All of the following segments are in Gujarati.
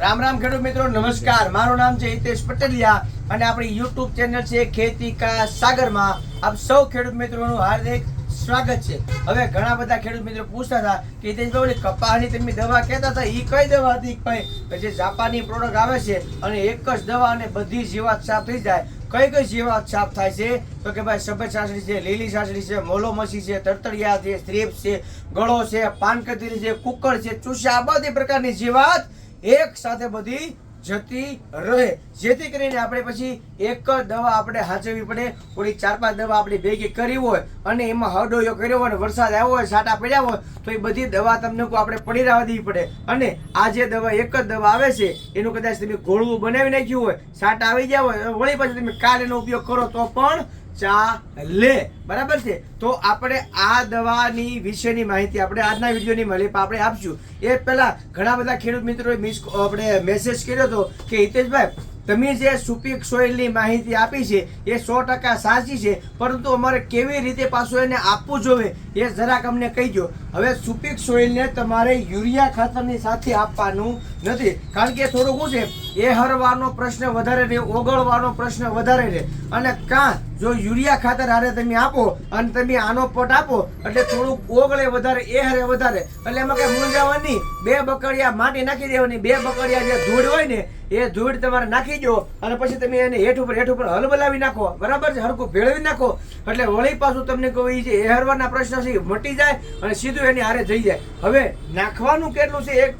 રામ રામ ખેડૂત મિત્રો, નમસ્કાર. મારું નામ છે હિતેશ પટેલિયા અને આપણી યુટ્યુબ ચેનલ છે ખેતી કા સાગરમાં. આપ સૌ ખેડૂત મિત્રોનું હાર્દિક સ્વાગત છે. હવે ઘણા બધા ખેડૂત મિત્રો પૂછતા હતા કે હિતેશભાઈ કપાસની તમે દવા કહેતા હતા એ કઈ દવા હતી? ભાઈ જે જાપાની પ્રોડક્ટ આવે છે અને એક જ દવા અને બધી જીવાત સાફ થઈ જાય. કઈ કઈ જીવાત સાફ થાય છે? તો કે ભાઈ સફેદ સાસડી છે, લીલી સાસડી છે, મોલોમસી છે, તરતરિયા છે, સ્ત્રીપ છે, ગળો છે, પાનકતીરી છે, કુકર છે ચૂસા આ બધી પ્રકારની જીવાત એક સાથે બધી જતી રહે. જેથી કરીને આપણે પછી એક જ દવા આપણે હાચવવી પડે. ઓલી ચાર પાંચ દવા આપણે ભેગી કરી હોય અને એમાં હડોયો કર્યો હોય અને વરસાદ આવ્યો હોય સાટા પડ્યા હોય, તો એ બધી દવા તમને કોઈ આપણે પડી રહેવા દેવી પડે. અને આ જે દવા, એક જ દવા આવે છે, એનું કદાચ તમે ઘોળવું બનાવી નાખ્યું હોય સાટા આવી ગયા હોય, વળી પછી તમે કાલ એનો ઉપયોગ કરો તો પણ ચાલે. બરાબર છે? તો આપણે આ દવાની વિશેની માહિતી આપણે આજના વિડીયોની મળી આપણે આપશું. એ પહેલા ઘણા બધા ખેડૂત મિત્રોએ મિસ આપણે મેસેજ કર્યો હતો કે હિતેશભાઈ તમે જે સુપીક સોઇલની માહિતી આપી છે, એ સો ટકા સાચી છે, પરંતુ અમારે કેવી રીતે પાછું એને આપવું જોઈએ એ જરાક અમને કહી દો હવે સુપીક સોઇલને તમારે યુરિયા ખાતરની સાથે આપવાનું નથી, કારણ કે થોડુંક શું છે, એ હરવાનો પ્રશ્ન વધારે રહે, ઓગળવાનો પ્રશ્ન વધારે રહે. અને કાં જો યુરિયા ખાતર હારે તમે આપો, અને તમે આનો પટ આપો, એટલે થોડુંક ઓગળે વધારે, એ હારે વધારે. એટલે એમાં કઈ મૂંઝાવાની બે બકડિયા માટી નાખી દેવાની, બે બકડિયા જે ધૂળ હોય ને એ ધૂળ તમારે નાખી દો અને પછી તમે એને હેઠ ઉપર હેઠ ઉપર હલબલાવી નાખો. બરાબર છે? હરકું ભેળવી નાખો. એટલે વળી પાછું તમને કહું એ જે હેરવાના પ્રશ્ન છે મટી જાય અને સીધું એની હારે થઈ જાય. હવે નાખવાનું કેટલું છે? એક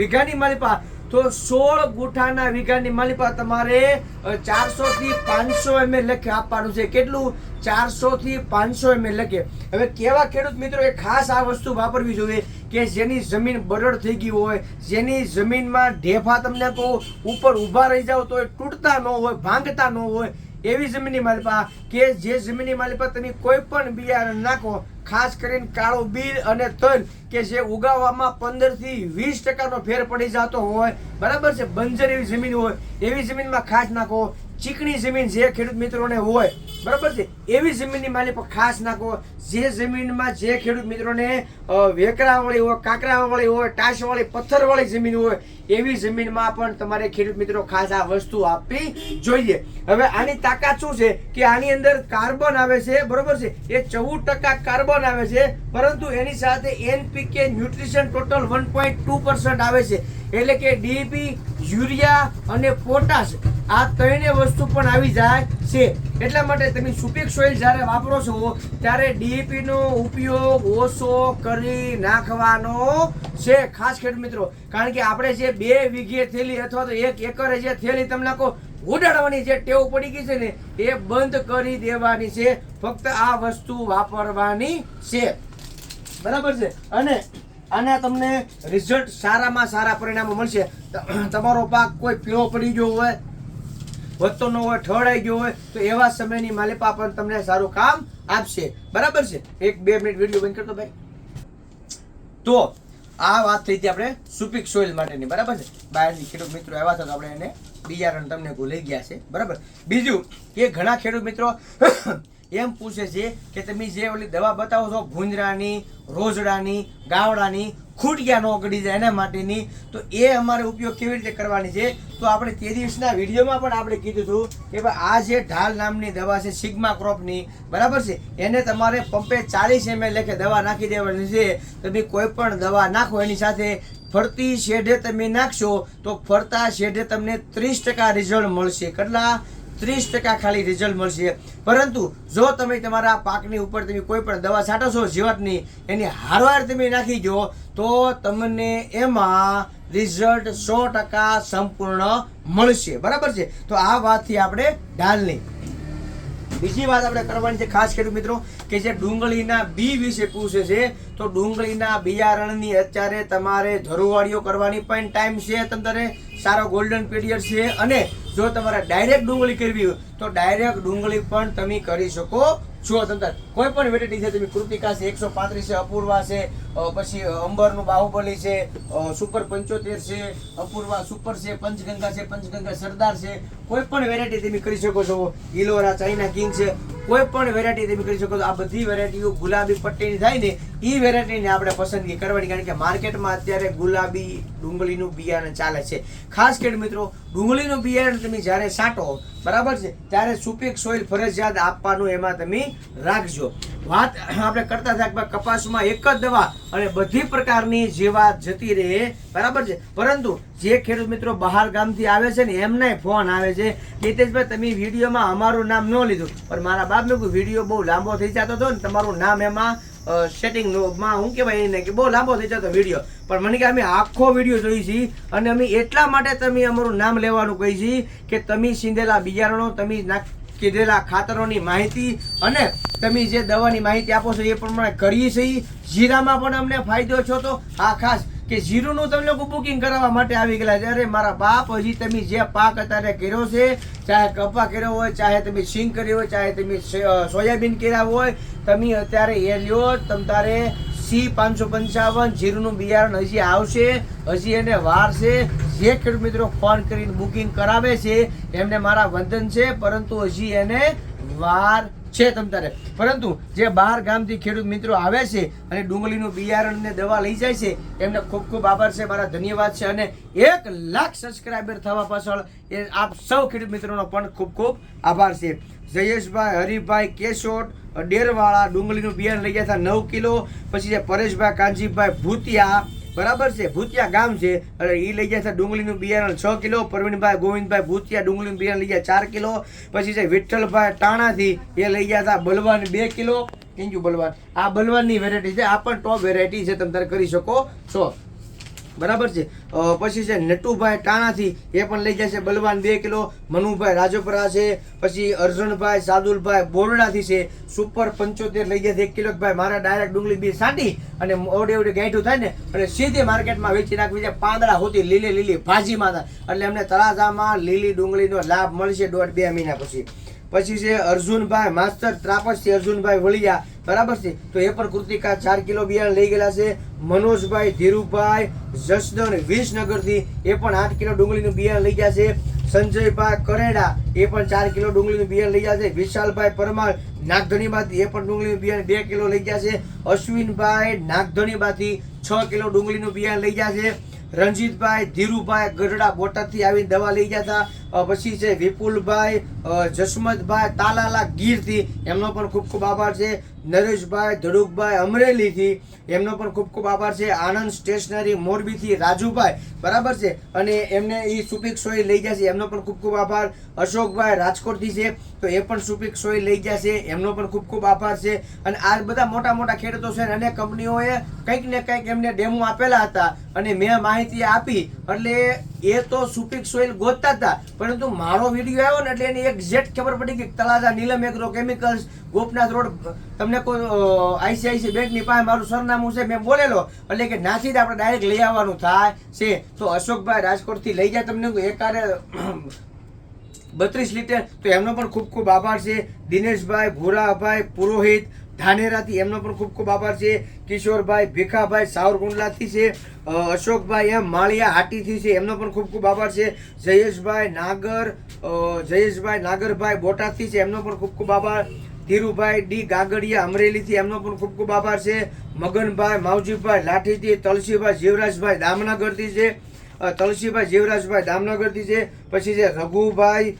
વીઘાની માલિપા. તો સોળ ગુઠાના વીઘાની માલિપા તમારે ચારસો થી પાંચસો એમએલ લખે આપવાનું છે. કેટલું? ચારસો થી પાંચસો એમએલ લખે. હવે કેવા ખેડૂત મિત્રો એ ખાસ આ વસ્તુ વાપરવી જોઈએ? કે જેની જમીન બરડ થઈ ગઈ હોય, જેની જમીનમાં ઢેફા તમને કહું, ઉપર ઊભા રહી જાવ તો એ તૂટતા ન હોય, ભાંગતા ન હોય, એવી જમીનની માલિપા કે જે જમીનની માલિપા તમે કોઈ પણ બિયારણ નાખો, ખાસ કરીને કાળો બીલ અને તલ કે જે ઉગાવવામાં પંદરથી વીસ ટકાનો ફેર પડી જતો હોય, બરાબર છે, બંજર એવી જમીન હોય, એવી જમીનમાં ખાસ નાખો ચીકણી જમીન જે ખેડૂત મિત્રોને હોય, બરાબર છે? એવી જમીનની માલી પર ખાસ નાખો. જે જમીનમાં જે ખેડૂત મિત્રોને વેકરાવાળી હોય, કાંકરાવાળી હોય ટાશવાળી પથ્થરવાળી જમીન હોય, એવી જમીનમાં પણ તમારે ખેડૂત મિત્રો ખાસ આ વસ્તુ આપવી જોઈએ. હવે આની તાકાત શું છે કે આની અંદર કાર્બન આવે છે, બરોબર છે? એ ચૌદ ટકા કાર્બન આવે છે, પરંતુ એની સાથે NPK nutrition total one point two આવે છે. એટલે કે ડીપી યુરિયા અને પોટાશ આ ત્રણેય વસ્તુ પણ આવી જાય છે. એટલા માટે તમે સુપીક સોઇલ જ્યારે વાપરો છો, ત્યારે ડીએપીનો ઉપયોગ ઓછો કરી નાખવાનો છે. ખાસ ખેડૂત મિત્રો, કારણ કે આપણે જે બે વીઘે થેલી અથવા તો એક એકરે જે થેલી તમને નાખો, ઉડાડવાની જે ટેવ પડી ગઈ છે ને, એ બંધ કરી દેવાની છે. ફક્ત આ વસ્તુ વાપરવાની છે. બરાબર છે? અને આના તમને રિઝલ્ટ સારામાં સારા પરિણામો મળશે. તમારો પાક કોઈ પીળો પડી ગયો હોય વધતો ન હોય ઠળાઈ ગયો હોય તો એવા સમયની માલિપા પણ તમને સારું કામ આપશે. બરાબર છે? એક બે મિનિટ વીડિયો બંધ કરતો ભાઈ. તો આ વાત થઈ હતી આપણે સુપીક સોઇલ માટેની, બરાબર છે? બહારથી ખેડૂત મિત્રો આવ્યા હતા તો આપણે એને બિયારણ તમને ભૂલી ગયા છે, બરાબર? બીજું કે ઘણા ખેડૂત મિત્રો એમ પૂછે છે કે તમે જે ઓલી દવા બતાવો છો ભૂંજરાની રોજડાની, ગાવડાની ખૂટિયા ન ગળી જાય એના માટેની. તો એ અમારે ઉપયોગ કેવી રીતે કરવાની છે? તો આપણે તે દિવસના વિડીયોમાં પણ આપણે કીધું હતું કે ભાઈ, આ જે ઢાલ નામની દવા છે, સિગ્મા ક્રોપની, બરાબર છે? એને તમારે પંપે ચાલીસ એમએલ લેખે દવા નાખી દેવાની છે. તમે કોઈ પણ દવા નાખો એની સાથે, ફરતી શેઢે તમે નાખશો, તો ફરતા શેઢે તમને ત્રીસ ટકા રિઝલ્ટ મળશે. કેટલા? ત્રીસ ટકા ખાલી રિઝલ્ટ મળશે. પરંતુ જો તમે તમારા પાકની ઉપર તમે કોઈ પણ દવા છાંટો છો જીવાતની, એની હારવાર તમે નાખી દો, તો તમને એમાં રિઝલ્ટ સો ટકા સંપૂર્ણ મળશે. બરાબર છે? તો આ વાતથી આપણે ઢાલની બીજી વાત આપણે કરવાની છે, ખાસ ખેડૂત મિત્રો, કે જે ડુંગળીના બી વિશે પૂછે છે, તો ડુંગળીના બિયારણની અત્યારે તમારે ધરુવાળીઓ કરવાની પણ ટાઈમ છે તમારે સારો ગોલ્ડન પીરિયડ છે અને જો તમારે ડાયરેક્ટ ડુંગળી કરવી હોય તો ડાયરેક્ટ ડુંગળી પણ તમે કરી શકો છો. તમતાર કોઈ પણ વેરાયટી છે, તમે કૃતિકા છે, એકસો પાંત્રીસ છે, અપૂર્વા છે પછી અંબરનું બાહુબલી છે સુપર પંચોતેર છે, અપૂર્વા સુપર છે, પંચગંગા છે, પંચગંગા સરદાર છે કોઈ પણ વેરાયટી તમે કરી શકો છો. ઇલોરા ચાઇના કિંગ છે કોઈ પણ વેરાયટી તમે કરી શકો છો. આ બધી વેરાયટીઓ ગુલાબી પટ્ટીની થાય ને એ વેરાયટીને આપણે પસંદગી કરવાની, કારણ કે માર્કેટમાં અત્યારે ગુલાબી ડુંગળીનું બિયારણ ચાલે છે. ખાસ કરીને મિત્રો, ડુંગળીનું બિયારણ તમે જ્યારે છાંટો બરાબર છે, ત્યારે સુપીક સોઇલ ફરજિયાત આપવાનું એમાં તમે રાખજો. વાત આપણે કરતા હતા કે કપાસમાં એક જ દવા અને બધી પ્રકારની જીવાત જતી રહે, બરાબર છે? પરંતુ જે ખેડૂત મિત્રો બહાર ગામથી આવે છે ને, એમને ફોન આવે છે, નીતેશભાઈ, તમે વિડીયોમાં અમારું નામ ન લીધું. પણ મારા બાપ મેં વીડિયો બહુ લાંબો થઈ જતો હતો ને, તમારું નામ એમાં સેટિંગમાં હું કહેવાય એને કે બહુ લાંબો થઈ જતો વીડિયો. પણ મને કે અમે આખો વીડિયો જોઈ છીએ અને અમે એટલા માટે તમે અમારું નામ લેવાનું કહી છીએ કે તમે સિંધેલા બિયારણો, તમે નાખ કીધેલા ખાતરોની માહિતી અને તમે જે દવાની માહિતી આપો છો એ પ્રમાણે કરીએ છીએ. જીરામાં પણ અમને ફાયદો છો તો આ ખાસ કે જીરુનું તમે લોકો બુકિંગ કરાવવા માટે આવી ગયેલા છે. અરે મારા બાપ, હજી તમે જે પાક અત્યારે કર્યો છે, ચાહે કપા કર્યો હોય, ચાહે તમે સિંગ કર્યો હોય, ચાહે તમે સોયાબીન કર્યા હોય, તમે અત્યારે એ લ્યો, તમ તારે સી પાંચસો પંચાવન, જીરુનું બિયારણ હજી આવશે, હજી એને વાર છે જે ખેડૂત મિત્રો ફોન કરીને બુકિંગ કરાવે છે, એમને મારા વંદન છે, પરંતુ હજી એને વાર છે તમ તારે. પરંતુ જે બહાર ગામથી ખેડૂત મિત્રો આવે છે અને ડુંગળીનું બિયારણ ને દવા લઈ જાય છે, એમને ખૂબ ખૂબ આભાર છે, મારા ધન્યવાદ છે. અને એક લાખ સબસ્ક્રાઈબર થવા પાછળ એ આપ સૌ ખેડૂત મિત્રોનો પણ ખૂબ ખૂબ આભાર છે. જયેશભાઈ હરિભાઈ કેશોટ ડેરવાળા ડુંગળીનું બિયારણ લઈ ગયા હતા નવ કિલો. પછી જે પરેશભાઈ, કાનજીભાઈ ભૂતિયા, બરાબર છે? ભૂતિયા ગામ છે. અને એ લઈ ગયા છે ડુંગળીનું બિયારણ છ કિલો. પ્રવીણભાઈ ગોવિંદભાઈ ભૂતિયા ડુંગળીનું બિયારણ લઈ ગયા ચાર કિલો. પછી છે વિઠ્ઠલભાઈ ટાણાથી એ લઈ ગયા હતા બલવાન બે કિલો. કિંજુ બલવાન? આ બલવાનની વેરાયટી છે. આ પણ ટોપ વેરાયટી છે. તમે તારે કરી શકો છો. બરાબર છે? પછી છે નટુભાઈ ટાણાથી એ પણ લઈ જાય છે બલવાન બે કિલો, મનુભાઈ રાજોપરા છે, પછી અર્જુનભાઈ સાદુલભાઈ બોરડાથી છે, સુપર પંચોતેર લઈ જાય છે, એક કિલો ભાઈ. મારા ડાયરેક્ટ ડુંગળી બી સાંટી અને ઓડે ઓડે ગાંઠું થાય ને, અને સીધી માર્કેટમાં વેચી નાખવી છે પાંદડા હોતી લીલી લીલી ભાજીમાં એટલે એમને તળાજામાં લીલી ડુંગળીનો લાભ મળશે દોઢ બે મહિના પછી. પછી છે અર્જુનભાઈ માસ્તર, ત્રાપસથી અર્જુનભાઈ વળિયા બરાબર છે? તો એ પણ કૃતિકા ચાર કિલો બિયારણ લઈ ગયેલા છે. મનોજભાઈ, ધીરુભાઈ, જસદણ, વિસનગરથી એ પણ આઠ કિલો ડુંગળીનું બિયારણ લઈ ગયા છે. સંજયભાઈ કરેડા એ પણ ચાર કિલો ડુંગળીનું બિયારણ લઈ ગયા છે. વિશાલભાઈ પરમાર નાગધણીમાંથી એ પણ ડુંગળીનું બિયારણ બે કિલો લઈ ગયા છે. અશ્વિનભાઈ નાગધણીમાંથી છ કિલો ડુંગળીનું બિયારણ લઈ ગયા છે. રણજીતભાઈ, ધીરુભાઈ ગઢડા બોટાદથી આવીને દવા લઈ ગયા હતા. પછી છે વિપુલભાઈ જસમતભાઈ, તાલાલા ગીરથી એમનો પણ ખૂબ ખૂબ આભાર છે. નરેશભાઈ ધડુકભાઈ અમરેલીથી. એમનો પણ ખૂબ ખૂબ આભાર છે. આનંદ સ્ટેશનરી મોરબીથી રાજુભાઈ. બરાબર છે? અને એમને એ સુપિક સોય લઈ જશે એમનો પણ ખૂબ ખૂબ આભાર. અશોકભાઈ રાજકોટથી છે. તો એ પણ સુપિક સોય લઈ જશે એમનો પણ ખૂબ ખૂબ આભાર છે. અને આ બધા મોટા મોટા ખેડૂતો છે અને કંપનીઓએ કંઈક ને કંઈક એમને ડેમો આપેલા હતા. અને મેં માહિતી આપી. એટલે એ તો સુપિક સોઇલ ગોતતા હતા. પરંતુ મારો વીડિયો આવ્યો ને એટલે એની એક્ઝેક્ટ ખબર પડી કે Talaja Neelam agro chemicals Gopnath road, તમને કોઈ આઈસીઆઈસી બેંકની પાસે મારું સરનામું છે, મેં બોલેલો. એટલે કે નાથી જ આપણે ડાયરેક્ટ લઈ આવવાનું થાય છે. તો અશોકભાઈ રાજકોટથી લઈ જાય તમને એકારે બત્રીસ લીટર, તો એમનો પણ ખૂબ ખૂબ આભાર છે. દિનેશભાઈ, ભૂરાભાઈ, પુરોહિત, ધાનેરાથી એમનો પણ ખૂબ ખૂબ આભાર છે. કિશોરભાઈ, ભીખાભાઈ, સાવરકુંડલાથી છે. અશોકભાઈ એમ માળિયા હાટીથી છે, એમનો પણ ખૂબ ખૂબ આભાર છે. જયેશભાઈ નાગર જયેશભાઈ નાગરભાઈ બોટાદથી છે, એમનો પણ ખૂબ ખૂબ આભાર. ધીરુભાઈ ડી ગાગડિયા અમરેલીથી, એમનો પણ ખૂબ ખૂબ આભાર છે. મગનભાઈ, માવજીભાઈ, લાઠીથી, તલસીભાઈ, જીવરાજભાઈ દામનગરથી છે. તલસીભાઈ, જીવરાજભાઈ દામનગરથી છે. પછી છે રઘુભાઈ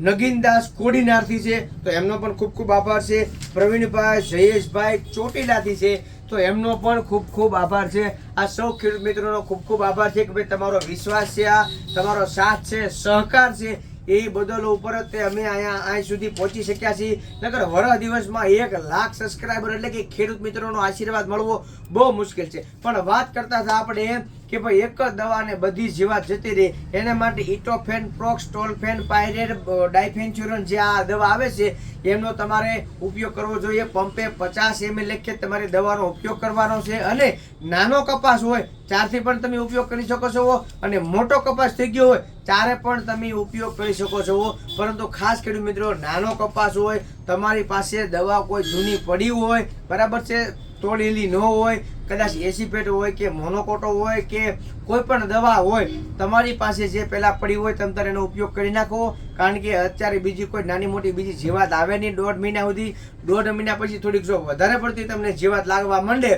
નગીનદાસ કોડીનારથી છે. તો એમનો પણ ખૂબ ખૂબ આભાર છે. પ્રવીણભાઈ, જયેશભાઈ ચોટીલાથી છે. તો એમનો પણ ખૂબ ખૂબ આભાર છે. આ સૌ ખેડૂત મિત્રોનો ખૂબ ખૂબ આભાર છે કે ભાઈ તમારો વિશ્વાસ છે, આ તમારો સાથ છે, સહકાર છે. એ બદલ ઉપર તે અમે અહીંયા અહીં સુધી પહોંચી શક્યા છીએ. નગર વર દિવસમાં એક લાખ સબસ્ક્રાઈબર એટલે કે ખેડૂત મિત્રોનો આશીર્વાદ મળવો બહુ મુશ્કેલ છે. પણ વાત કરતા હતા આપણે કે ભાઈ એક જ દવાને બધી જીવાત જતી રહે. એના માટે ઇટોફેન પ્રોક્સ ટોલફેન પાયરેટ ડાયફેન્ચ્યુરન જે આ દવા આવે છે એમનો તમારે ઉપયોગ કરવો જોઈએ. પંપે પચાસ એમએલ લેખે તમારે દવાનો ઉપયોગ કરવાનો છે. અને નાનો કપાસ હોય, ચારથી પણ તમે ઉપયોગ કરી શકો છો. અને મોટો કપાસ થઈ ગયો હોય, ચારે પણ તમે ઉપયોગ કરી શકો છો. પરંતુ ખાસ ખેડૂત મિત્રો, નાનો કપાસ હોય, તમારી પાસે દવા કોઈ જૂની પડી હોય, બરાબર છે? તોડેલી ન હોય, કદાચ એસીપેટ હોય કે મોનોકોટો હોય કે કોઈ પણ દવા હોય, તમારી પાસે જે પહેલાં પડી હોય તમે તારે એનો ઉપયોગ કરી નાખો. કારણ કે અત્યારે બીજી કોઈ નાની મોટી બીજી જીવાત આવે નહીં દોઢ મહિના સુધી. દોઢ મહિના પછી થોડીક જો વધારે પડતી તમને જીવાત લાગવા માંડે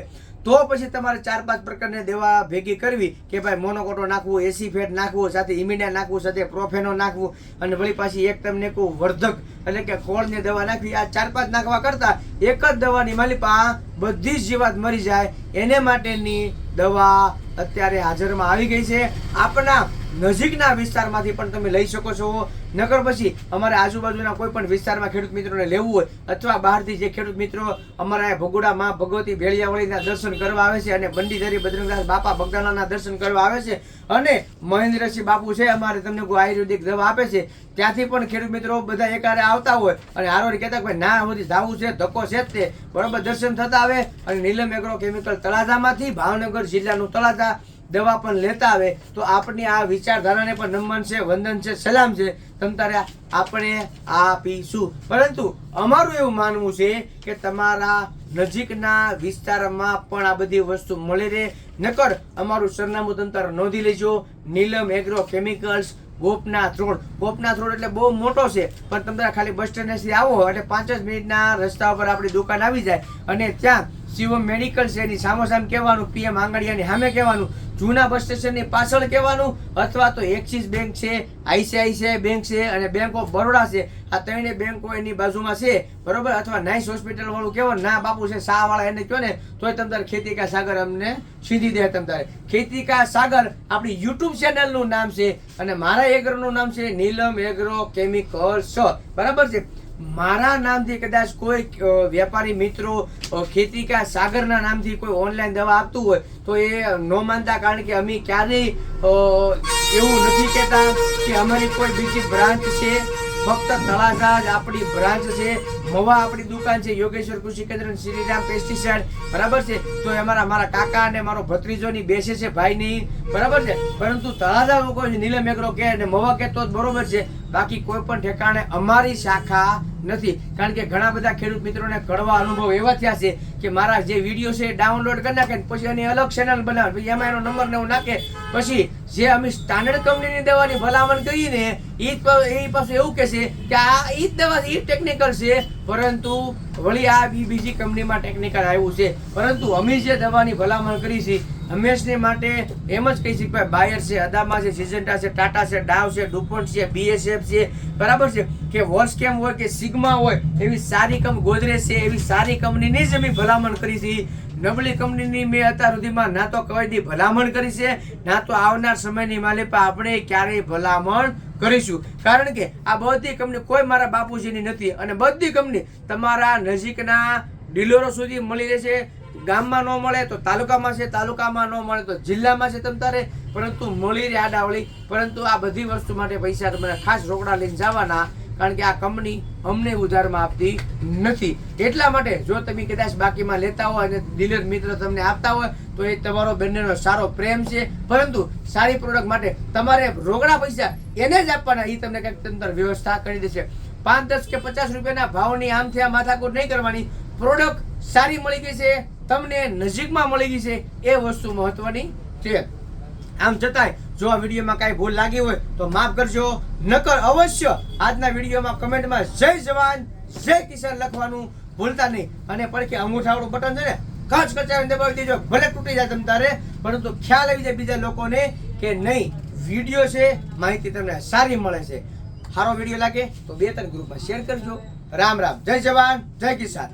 તો પછી તમારે ચાર પાંચ પ્રકારની દવા ભેગી કરવી કે ભાઈ મોનોકોટો નાખવું, એસી ફેટ નાખવું, સાથે ઇમિડિયા નાખવું, સાથે પ્રોફેનો નાખવું, અને વળી પાછી એક તમને કહું, વર્ધક. એટલે કે ખોળની દવા નાખવી. આ ચાર પાંચ નાખવા કરતાં એક જ દવાની માલિપા બધી જ જીવાત મરી જાય. એને માટેની દવા અત્યારે હાજરમાં આવી ગઈ છે. આપણા નજીકના વિસ્તારમાંથી પણ તમે લઈ શકો છો. નકર પછી અમારા આજુબાજુના કોઈ પણ વિસ્તારમાં ખેડૂત મિત્રોને લેવું હોય અથવા બહારથી જે ખેડૂત મિત્રો અમારા ભગોડા માં ભગવતી ભેળિયાવળીના દર્શન કરવા આવે છે અને બંડીધરી બજરંગદાસ બાપા બગદાણાના દર્શન કરવા આવે છે અને મહેન્દ્રસિંહ બાપુ છે અમારે તમને કોઈ આયુર્વેદિક દવા આપે છે, ત્યાંથી પણ ખેડૂત મિત્રો બધા એકારે આવતા હોય અને હારોડી કહેતા ભાઈ ના સુધી જાવું છે, ધક્કો છે જ તે. બરોબર, દર્શન થતા આવે અને નીલમ એગ્રો કેમિકલ તળાજામાંથી ભાવનગર જિલ્લાનું તળાજા દવા પણ લેતા આવે, તો આપણી આ વિચારધારાને પણ નમન છે, વંદન છે, સલામ છે. તમતારે આપણે આપીશું પરંતુ અમારું એવું માનવું છે કે તમારા નજીકના વિસ્તારમાં પણ આ બધી વસ્તુ મળી રહે. નકર અમારું સરનામું તમ નોંધી લેજો. Neelam agro chemicals Gopnath road Gopnath road એટલે બહુ મોટો છે, પણ તમે ખાલી બસ સ્ટેન્ડથી આવો એટલે પાંચ જ મિનિટના રસ્તા ઉપર આપણી દુકાન આવી જાય. અને ત્યાં શિવમ મેડિકલ છે, એની સામોસામ કહેવાનું પીએમ આંગડિયાની સામે કહેવાનું, જૂના બસ સ્ટેશનની પાછળ કહેવાનું, અથવા તો એક્સિસ બેંક છે આઈસીઆઈસીઆઈ બેંક છે અને બેંક ઓફ બરોડા છે. આ ત્રણે બેંકો એની બાજુમાં છે, બરોબર? અથવા નાઇસ હોસ્પિટલ વાળું કહેવાનું, ના બાપુ છે શાહ વાળા એને કહો ને? તોય તમ તારે ખેતી કા સાગર અમને સીધી દે તમ તારે. ખેતી કા સાગર આપણી યુટ્યુબ ચેનલનું નામ છે, અને મારા એગ્રોનું નામ છે, નીલમ એગ્રો કેમિકલ્સ બરાબર છે? મારા નામથી કદાચ કોઈ વેપારી મિત્રો ખેતી કા સાગરના નામથી કોઈ ઓનલાઈન દવા આપતું હોય, તો એ ન માનતા કારણ કે અમે ક્યારેય એવું નથી કહેતા કે અમારી કોઈ બીજી બ્રાન્ચ છે. ફક્ત તળાજા જ આપણી બ્રાન્ચ છે. મવા આપણી દુકાન છે. યોગેશ્વર કૃષિ કેન્દ્ર શ્રીરામ પેસ્ટિસાઇડ બરાબર છે? તો એ અમારા, મારા કાકા અને મારો ભત્રીજોની બેસે છે, ભાઈની. બરાબર છે? પરંતુ તળાજા લોકો નીલમ એગ્રો કે અને મવા કે તો જ બરોબર છે. બાકી કોઈ પણ ઠેકાણે અમારી શાખા નથી. કારણ કે ઘણા બધા ખેડૂત મિત્રોને કડવા અનુભવ એવા થયા છે કે મારા જે વીડિયો છે ડાઉનલોડ કરી નાખે પછી એની અલગ ચેનલ બનાવે. પછી એમાં એનો નંબર ને એવું નાખે. પછી જે અમે સ્ટાન્ડર્ડ કંપનીની દવાની ભલામણ કરીને એ જ એ પાસે એવું કહે છે કે આ એ જ દવા એ ટેકનિકલ છે. પરંતુ વળી આ બીજી કંપનીમાં ટેકનિકલ આવ્યું છે. પરંતુ અમે જે દવાની ભલામણ કરી છે હંમેશને માટે એમ જ કહી શકાય, બાયર છે, અદામા છે સિજન્ટા છે, ટાટા છે ડાવ છે, ડુપોન્ટ છે, બીએસએફ છે, બરાબર છે? કે વોલ્સકેમ હોય કે સિગ્મા હોય, એવી સારી કંપ ગોદરેજ છે, એવી સારી કંપનીની જ અમે ભલામણ કરી છે. નબળી કંપનીની મેં અત્યાર સુધીમાં ના તો કવાયદી ભલામણ કરી છે, ના તો આવનાર સમયની માલિપા આપણે ક્યારેય ભલામણ કરીશું. કારણ કે આ બધી કંપની કોઈ મારા બાપુજીની નથી અને બધી કંપની તમારા નજીકના ડીલરો સુધી મળી રહેશે ગામમાં ન મળે તો તાલુકામાં છે, તાલુકામાં ન મળે તો જિલ્લામાં છે તમ તારે. પરંતુ મળી રહે આડાવળી. પરંતુ આ બધી વસ્તુ માટે પૈસા તમારે ખાસ રોકડા લઈને જવાના. કારણ કે આ કંપની અમને ઉધારમાં આપતી નથી. એટલા માટે જો તમે કદાચ બાકીમાં લેતા હોય અને ડીલર મિત્ર તમને આપતા હોય, તો એ તમારો બંનેનો સારો પ્રેમ છે. પરંતુ સારી પ્રોડક્ટ માટે તમારે રોકડા પૈસા એને જ આપવાના. એ તમને કંઈક તંત્ર વ્યવસ્થા કરી દેશે. પાંચ દસ કે પચાસ રૂપિયાના ભાવની આમથી આ માથાકૂટ નહીં કરવાની. પ્રોડક્ટ સારી મળી ગઈ છે. તમને નજીકમાં મળી ગઈ છે એ વસ્તુ મહત્વની છે. આમ છતાંય, જો આ વિડીયોમાં કાંઈ ભૂલ લાગી હોય, તો માફ કરજો. નકર અવશ્ય આજના વિડીયોમાં કમેન્ટમાં જય જવાન, જય કિસાન લખવાનું ભૂલતા નહીં. અને પડખે અંગૂઠાવાળું બટન છે ને, કચ કચાવીને દબાવી દેજો. ભલે તૂટી જાય તમ તારે, પરંતુ ખ્યાલ આવી જાય બીજા લોકોને કે નહીં. વીડિયો છે, માહિતી તમને સારી મળે છે. સારો વીડિયો લાગે તો બે ત્રણ ગ્રુપમાં શેર કરજો. રામ રામ. જય જવાન, જય કિસાન.